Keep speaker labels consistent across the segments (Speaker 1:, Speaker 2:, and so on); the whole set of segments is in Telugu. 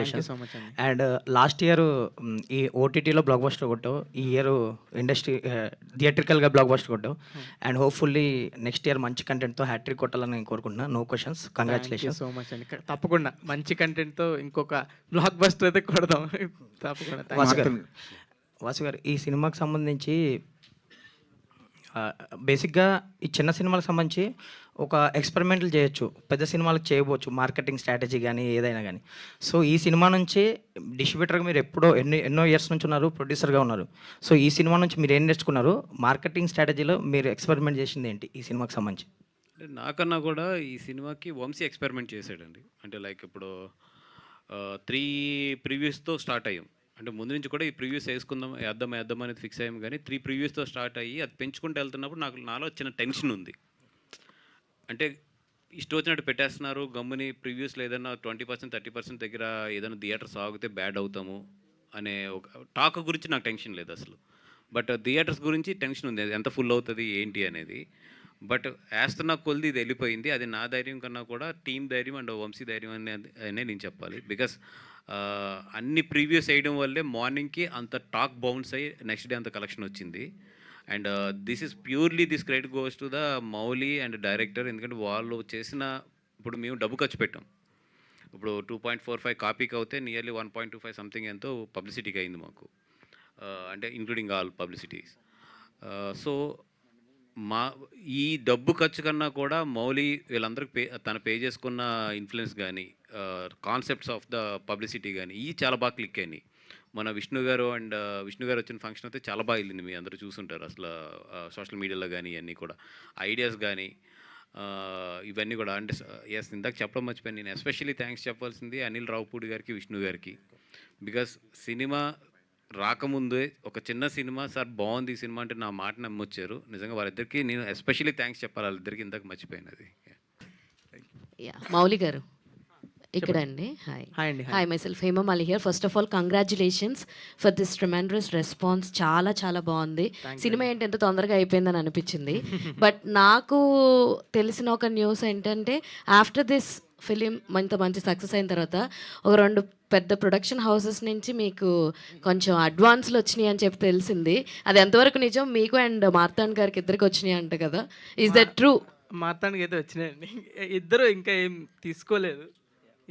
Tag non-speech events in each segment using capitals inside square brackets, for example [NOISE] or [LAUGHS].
Speaker 1: అండి
Speaker 2: అండ్ లాస్ట్ ఇయర్ ఈ ఓటీటీలో బ్లాక్ బస్టర్ కొట్టావు. ఈ ఇయర్ ఇండస్ట్రీ థియేట్రికల్గా బ్లాక్ బస్టర్ కొట్టావు. అండ్ హోప్ఫుల్లీ నెక్స్ట్ ఇయర్ మంచి కంటెంట్తో హ్యాట్రిక్ కొట్టాలని నేను కోరుకుంటున్నా. No questions congratulations
Speaker 1: so much అండి తప్పకుండా మంచి కంటెంట్తో ఇంకొక బ్లాక్ బస్టర్ అయితే కొడదాం. తప్పకుండా.
Speaker 2: వాసు. గారు. వాసు గారు ఈ సినిమాకి సంబంధించి బేసిక్గా ఈ చిన్న సినిమాలకు సంబంధించి ఒక ఎక్స్పెరిమెంట్లు చేయొచ్చు పెద్ద సినిమాలకు చేయవచ్చు మార్కెటింగ్ స్ట్రాటజీ కానీ ఏదైనా కానీ సో ఈ సినిమా నుంచి డిస్ట్రిబ్యూటర్గా మీరు ఎప్పుడో ఎన్నో ఎన్నో ఇయర్స్ నుంచి ఉన్నారు ప్రొడ్యూసర్గా ఉన్నారు. సో ఈ సినిమా నుంచి మీరు ఏం నేర్చుకున్నారు? మార్కెటింగ్ స్ట్రాటజీలో మీరు ఎక్స్పెరిమెంట్ చేసింది ఏంటి ఈ సినిమాకి సంబంధించి?
Speaker 3: అంటే నాకన్నా కూడా ఈ సినిమాకి వంశీ ఎక్స్పెరిమెంట్ చేశాడండి. అంటే లైక్ ఇప్పుడు త్రీ ప్రివ్యూస్తో స్టార్ట్ అయ్యాం. అంటే ముందు నుంచి కూడా ఈ ప్రివ్యూస్ వేసుకుందాం వేద్దాం వేద్దాం అనేది ఫిక్స్ అయ్యాం. కానీ త్రీ ప్రివ్యూస్తో స్టార్ట్ అయ్యి అది పెంచుకుంటూ వెళ్తున్నప్పుడు నాకు నాలో చిన్న టెన్షన్ ఉంది. అంటే ఇష్టం వచ్చినట్టు పెట్టేస్తున్నారు. గమ్ముని ప్రివ్యూస్లో ఏదైనా ట్వంటీ పర్సెంట్ థర్టీ పర్సెంట్ దగ్గర ఏదైనా థియేటర్ సాగితే బ్యాడ్ అవుతాము అనే ఒక టాక్ గురించి నాకు టెన్షన్ లేదు అసలు. బట్ థియేటర్స్ గురించి టెన్షన్ ఉంది. అది ఎంత ఫుల్ అవుతుంది ఏంటి అనేది. బట్ వేస్తున్న కొలిది ఇది వెళ్ళిపోయింది. అది నా ధైర్యం కన్నా కూడా టీం ధైర్యం అండ్ వంశీ ధైర్యం అనే అనే నేను చెప్పాలి. బికాస్ అన్ని ప్రీవియస్ వేయడం వల్లే మార్నింగ్కి అంత టాక్ బౌన్స్ అయ్యి నెక్స్ట్ డే అంత కలెక్షన్ వచ్చింది. And this is purely this credit goes to the Mouli and director ఎందుకంటే వాళ్ళు చేసిన ఇప్పుడు మేము డబ్బు ఖర్చు పెట్టాం. ఇప్పుడు టూ పాయింట్ ఫోర్ ఫైవ్ కాపీకి అవుతే nearly one point two five something ఎంతో పబ్లిసిటీకి అయింది మాకు. Uh, అంటే ఇంక్లూడింగ్ ఆల్ పబ్లిసిటీస్ సో మా ఈ డబ్బు ఖర్చు కన్నా కూడా మౌలి వీళ్ళందరికీ పే తన పే చేసుకున్న ఇన్ఫ్లుయెన్స్ కానీ కాన్సెప్ట్స్ ఆఫ్ ద పబ్లిసిటీ కానీ ఇవి చాలా బాగా క్లిక్ అయినాయి. మన విష్ణు గారు అండ్ విష్ణు గారు వచ్చిన ఫంక్షన్ అయితే చాలా బాగా వెళ్ళింది. మీ అందరూ చూసుంటారు అసలు సోషల్ మీడియాలో కానీ ఇవన్నీ కూడా. ఐడియాస్ కానీ ఇవన్నీ కూడా. అంటే ఎస్ ఇందాక చెప్పడం మర్చిపోయాను. నేను ఎస్పెషల్లీ థ్యాంక్స్ చెప్పాల్సింది అనిల్ రావుపూడి గారికి విష్ణు గారికి. బికాస్ సినిమా రాకముందే ఒక చిన్న సినిమా సార్ బాగుంది ఈ సినిమా అంటే నా మాట నమ్మొచ్చారు. నిజంగా వాళ్ళిద్దరికి నేను ఎస్పెషల్లీ థ్యాంక్స్ చెప్పాలి. వాళ్ళిద్దరికి ఇందాక మర్చిపోయినది
Speaker 4: యా మౌలి గారు. ఇక్కడ అండి హాయ్.
Speaker 1: హాయ్ అండి
Speaker 4: hi. Myself Hemamali here first of all congratulations for this tremendous response చాలా చాలా బాగుంది. సినిమా ఏంటి ఎంత తొందరగా అయిపోయిందని అనిపించింది. [LAUGHS] బట్ నాకు తెలిసిన ఒక న్యూస్ ఏంటంటే ఆఫ్టర్ దిస్ ఫిలిం ఇంత మంచి సక్సెస్ అయిన తర్వాత ఒక రెండు పెద్ద ప్రొడక్షన్ హౌసెస్ నుంచి మీకు కొంచెం అడ్వాన్స్లు వచ్చినాయి అని చెప్పి తెలిసింది. అది ఎంతవరకు నిజం? మీకు అండ్ మార్తాండ్ గారికి ఇద్దరికి వచ్చినాయి అంట కదా. ఈజ్ దట్ ట్రూ
Speaker 1: మార్తానికి అయితే వచ్చినాయండి. ఇద్దరు ఇంకా ఏం తీసుకోలేదు.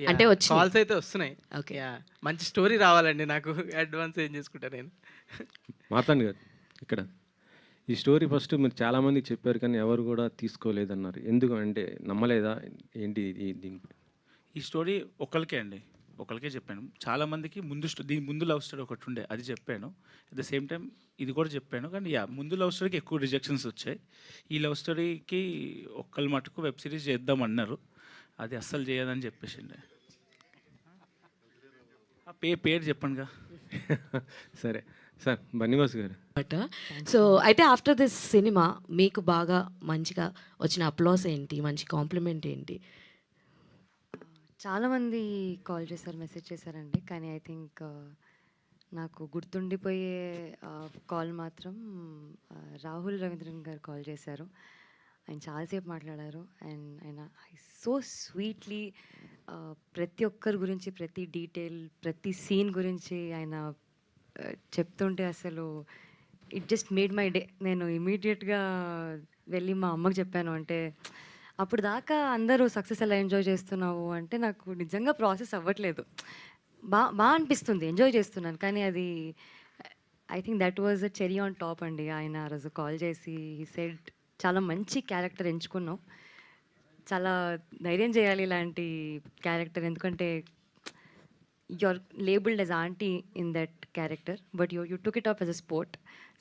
Speaker 4: అంటే.
Speaker 1: కాల్స్ అయితే వస్తున్నాయి. యా మంచి స్టోరీ రావాలండి నాకు. అడ్వాన్స్ ఏం చేసుకుంటా నేను.
Speaker 5: మాట్లాడండి గారు ఇక్కడ. ఈ స్టోరీ ఫస్ట్ మీరు చాలామందికి చెప్పారు కానీ ఎవరు కూడా తీసుకోలేదన్నారు. ఎందుకు అంటే నమ్మలేదా? ఏంటి ఇది దీని
Speaker 6: ఈ స్టోరీ ఒకరికే అండి. ఒకరికే చెప్పాను. చాలా మందికి ముందు స్టో- దీని ముందు లవ్ స్టోరీ ఒకటి ఉండే అది చెప్పాను. అట్ ద సేమ్ టైం ఇది కూడా చెప్పాను. కానీ యా ముందు లవ్ స్టోరీకి ఎక్కువ రిజెక్షన్స్ వచ్చాయి. ఈ లవ్ స్టోరీకి ఒక్కరి మటుకు వెబ్ సిరీస్ చేద్దాం అన్నారు. అది అస్సలు చేయదని చెప్పేసిండే. పే పేరు చెప్పండిగా.
Speaker 5: సరే. సార్ బన్నీవాస్ గారు.
Speaker 4: బట్ సో అయితే ఆఫ్టర్ దిస్ సినిమా మీకు బాగా మంచిగా వచ్చిన అప్లాస్ ఏంటి? మంచి కాంప్లిమెంట్ ఏంటి?
Speaker 7: చాలామంది కాల్ చేశారు మెసేజ్ చేశారండి. కానీ ఐ థింక్ నాకు గుర్తుండిపోయే కాల్ మాత్రం రాహుల్ రవీంద్రన్ గారు కాల్ చేశారు. ఆయన చాలాసేపు మాట్లాడారు. అండ్ ఆయన సో స్వీట్లీ ప్రతి ఒక్కరి గురించి ప్రతి డీటెయిల్ ప్రతి సీన్ గురించి ఆయన చెప్తుంటే అసలు it just made my day. నేను ఇమీడియట్గా వెళ్ళి మా అమ్మకి చెప్పాను అంటే అప్పుడు దాకా అందరూ సక్సెస్ ఎలా ఎంజాయ్ చేస్తున్నావు? అంటే నాకు నిజంగా ప్రాసెస్ అవ్వట్లేదు. బా బాగా అనిపిస్తుంది ఎంజాయ్ చేస్తున్నాను. కానీ అది I think that was a cherry on top అండి. ఆయన ఆ రోజు కాల్ చేసి సెడ్ చాలా మంచి క్యారెక్టర్ ఎంచుకున్నాం. చాలా ధైర్యం చేయాలి ఇలాంటి క్యారెక్టర్. ఎందుకంటే your labelled as auntie in that character but you you took it off as a sport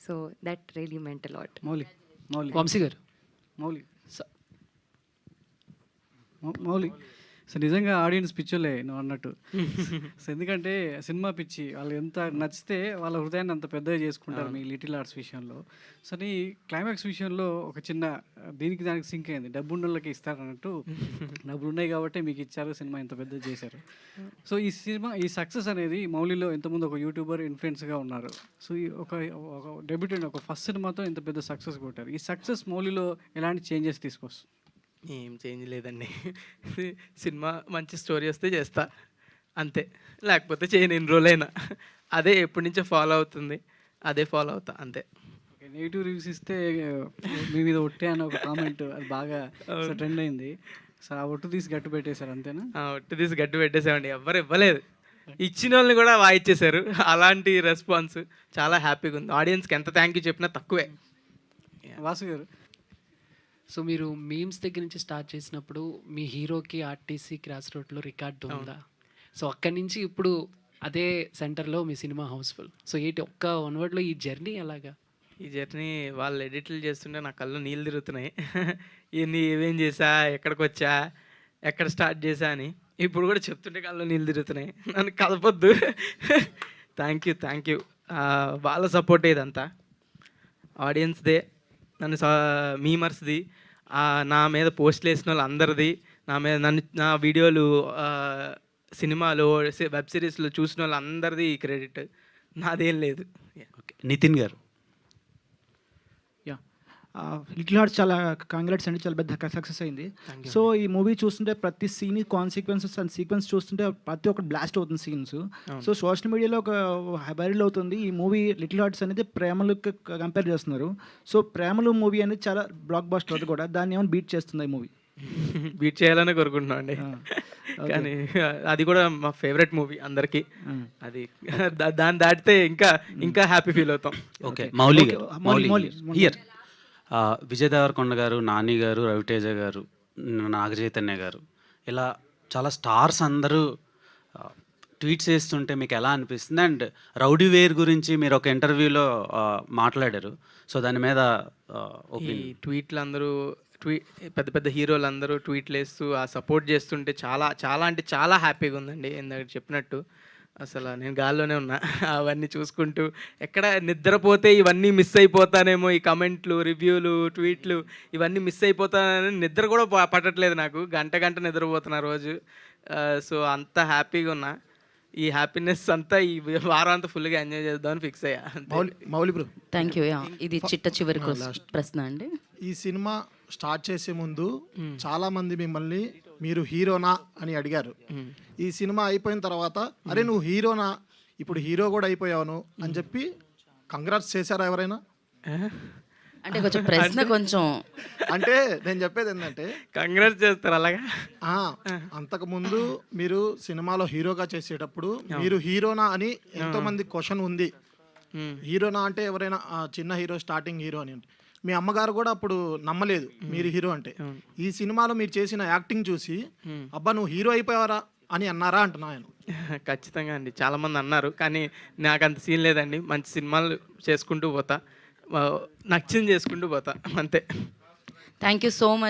Speaker 7: so that really meant a lot
Speaker 8: Mouli Mouli.
Speaker 9: Vamsi గారు.
Speaker 8: మౌలి. మౌలి. సో నిజంగా ఆడియన్స్ పిచ్చోలే నువ్వు అన్నట్టు. [LAUGHS] సో ఎందుకంటే సినిమా పిచ్చి వాళ్ళు ఎంత నచ్చితే వాళ్ళ హృదయాన్ని అంత పెద్దగా చేసుకుంటారు మీ లిటిల్ ఆర్ట్స్ విషయంలో. సో నీ క్లైమాక్స్ విషయంలో ఒక చిన్న దీనికి దానికి సింక్ అయింది. డబ్బు ఉన్నోళ్ళకి ఇస్తారన్నట్టు. [LAUGHS] డబ్బులు ఉన్నాయి కాబట్టి మీకు ఇచ్చారు సినిమా ఇంత పెద్దది చేశారు. సో ఈ సినిమా ఈ సక్సెస్ అనేది మౌలిలో ఎంతమంది ఒక యూట్యూబర్ ఇన్ఫ్లుయెన్స్గా ఉన్నారు. సో ఈ ఒక ఒక డెబ్యూట్ ఒక ఫస్ట్ సినిమాతో ఇంత పెద్ద సక్సెస్ కొట్టారు. ఈ సక్సెస్ మౌలిలో ఎలాంటి చేంజెస్ తీసుకొస్తుంది?
Speaker 1: ఏం చేంజ్ లేదండి. [LAUGHS] సినిమా మంచి స్టోరీ వస్తే చేస్తా. అంతే. లేకపోతే చేయను ఎన్ని రోజులైనా. అదే ఎప్పటి నుంచో ఫాలో అవుతుంది. అదే ఫాలో అవుతా అంతే.
Speaker 8: నెగిటివ్ రివ్యూస్ ఇస్తే మీ మీద ఒట్టే అని ఒక కామెంట్ అది బాగా ట్రెండ్ అయింది. సో ఆ ఒట్టు తీసి గట్టు పెట్టేశారు అంతేనా?
Speaker 1: ఆ, ఒట్టి తీసి గడ్డి పెట్టేసామండి ఎవ్వరు ఇవ్వలేదు. ఇచ్చిన వాళ్ళని కూడా వాయిచ్చేశారు అలాంటి రెస్పాన్స్ చాలా హ్యాపీగా ఉంది. ఆడియన్స్కి ఎంత థ్యాంక్ యూ చెప్పినా తక్కువే.
Speaker 8: వాసు గారు
Speaker 9: సో మీరు మీమ్స్ దగ్గర నుంచి స్టార్ట్ చేసినప్పుడు మీ హీరోకి ఆర్టీసీ క్రాస్ రోడ్లో రికార్డు ఉందా? సో అక్కడి నుంచి ఇప్పుడు అదే సెంటర్లో మీ సినిమా హౌస్ఫుల్ సో ఏంటి ఒక్క వన్ వర్డ్లో ఈ జర్నీ ఎలాగా?
Speaker 1: ఈ జర్నీ వాళ్ళు ఎడిట్లు చేస్తుంటే నా కళ్ళు నీళ్ళు తిరుగుతున్నాయి. [LAUGHS] ఇవన్నీ ఏమేం చేసా ఎక్కడికి వచ్చా ఎక్కడ స్టార్ట్ చేశా అని ఇప్పుడు కూడా చెప్తుంటే కళ్ళు నీళ్ళు తిరుగుతున్నాయి. [LAUGHS] నన్ను కలపొద్దు. థ్యాంక్ యూ థ్యాంక్ యూ వాళ్ళ సపోర్ట్ ఇదంతా. ఆడియన్స్దే నన్ను సా మీమర్స్ది నా మీద పోస్ట్లు వేసిన వాళ్ళు అందరిది నా మీద నన్ను నా వీడియోలు సినిమాలు వెబ్ సిరీస్లో చూసిన వాళ్ళు అందరిది క్రెడిట్. నాదేం లేదు.
Speaker 10: ఓకే. నితిన్ గారు.
Speaker 11: లిటిల్ హార్ట్స్ చాలా కాంగ్రాట్స్ అండి చాలా పెద్ద సక్సెస్ అయింది. సో ఈ మూవీ చూస్తుంటే ప్రతి సీన్ కాన్సిక్వెన్సెస్ అండ్ సీక్వెన్స్ చూస్తుంటే ప్రతి ఒక్కటి బ్లాస్ట్ అవుతుంది సీన్స్ సో సోషల్ మీడియాలో ఒక వైరల్ అవుతుంది. ఈ మూవీ లిటిల్ హార్ట్స్ అనేది ప్రేమలు కంపేర్ చేస్తున్నారు. సో ప్రేమలు మూవీ అనేది చాలా బ్లాక్ బాస్టర్ అది కూడా. దాన్ని ఏమైనా బీట్ చేస్తుంది ఈ మూవీ
Speaker 1: బీట్ చేయాలని కోరుకుంటున్నాం అండి. [LAUGHS] కానీ అది కూడా మా ఫేవరెట్ మూవీ అందరికి. అది [LAUGHS] దా- దాన్ని దాటితే ఇంకా ఇంకా హ్యాపీ ఫీల్ అవుతాం.
Speaker 10: ఓకే మౌలి
Speaker 11: మౌలి,
Speaker 10: మౌలి
Speaker 11: మౌలి,
Speaker 10: హియర్ విజయ్ దేవరకొండ గారు నాని గారు రవితేజ గారు నాగ చైతన్య గారు ఇలా చాలా స్టార్స్ అందరూ ట్వీట్స్ చేస్తుంటే మీకు ఎలా అనిపిస్తుంది? అండ్ రౌడీ వేర్ గురించి మీరు ఒక ఇంటర్వ్యూలో మాట్లాడారు. సో దాని మీద
Speaker 1: ఈ ట్వీట్లు అందరూ ట్వీట్ పెద్ద పెద్ద హీరోలు అందరూ ట్వీట్లు వేస్తూ ఆ సపోర్ట్ చేస్తుంటే చాలా చాలా అంటే చాలా హ్యాపీగా ఉందండి. ఇందాక చెప్పినట్టు. అసలు నేను గాల్లోనే ఉన్నా. [LAUGHS] అవన్నీ చూసుకుంటూ ఎక్కడ నిద్రపోతే ఇవన్నీ మిస్ అయిపోతానేమో ఈ కమెంట్లు రివ్యూలు ట్వీట్లు ఇవన్నీ మిస్ అయిపోతానని నిద్ర కూడా ప- పట్టట్లేదు నాకు. గంట గంట నిద్రపోతున్నా రోజు. సో అంత హ్యాపీగా ఉన్నా. ఈ హ్యాపీనెస్ అంతా ఈ వారం అంతా ఫుల్గా ఎంజాయ్ చేద్దామని ఫిక్స్ అయ్యా.
Speaker 12: Mouli Mouli bro.
Speaker 13: Thank you. ఇది చిట్ట చివరి ప్రశ్న అండి.
Speaker 12: ఈ సినిమా స్టార్ట్ చేసే ముందు చాలా మంది మిమ్మల్ని మీరు హీరోనా అని అడిగారు. ఈ సినిమా అయిపోయిన తర్వాత అరే నువ్వు హీరోనా? ఇప్పుడు హీరో కూడా అయిపోయావును అని చెప్పి కంగ్రాట్స్ చేశారా ఎవరైనా?
Speaker 13: అంటే కొంచెం ప్రశ్న కొంచెం.
Speaker 12: అంటే నేను చెప్పేది ఏంటంటే
Speaker 1: కంగ్రాట్స్ చేస్తారు అలాగా?
Speaker 12: ఆ, అంతకు ముందు మీరు సినిమాలో హీరోగా చేసేటప్పుడు మీరు హీరోనా అని ఎంతో మంది క్వశ్చన్ ఉంది. హీరోనా అంటే ఎవరైనా చిన్న హీరో స్టార్టింగ్ హీరో అని మీ అమ్మగారు కూడా అప్పుడు నమ్మలేదు మీరు హీరో అంటే. ఈ సినిమాలో మీరు చేసిన యాక్టింగ్ చూసి అబ్బా నువ్వు హీరో అయిపోయావరా అని అన్నారా అంటున్నా ఆయన [LAUGHS]
Speaker 1: ఖచ్చితంగా అండి. చాలామంది అన్నారు కానీ నాకు అంత సీన్ లేదండి. మంచి సినిమాలు చేసుకుంటూ పోతా. నచ్చింది చేసుకుంటూ పోతా. అంతే.
Speaker 13: Thank you so much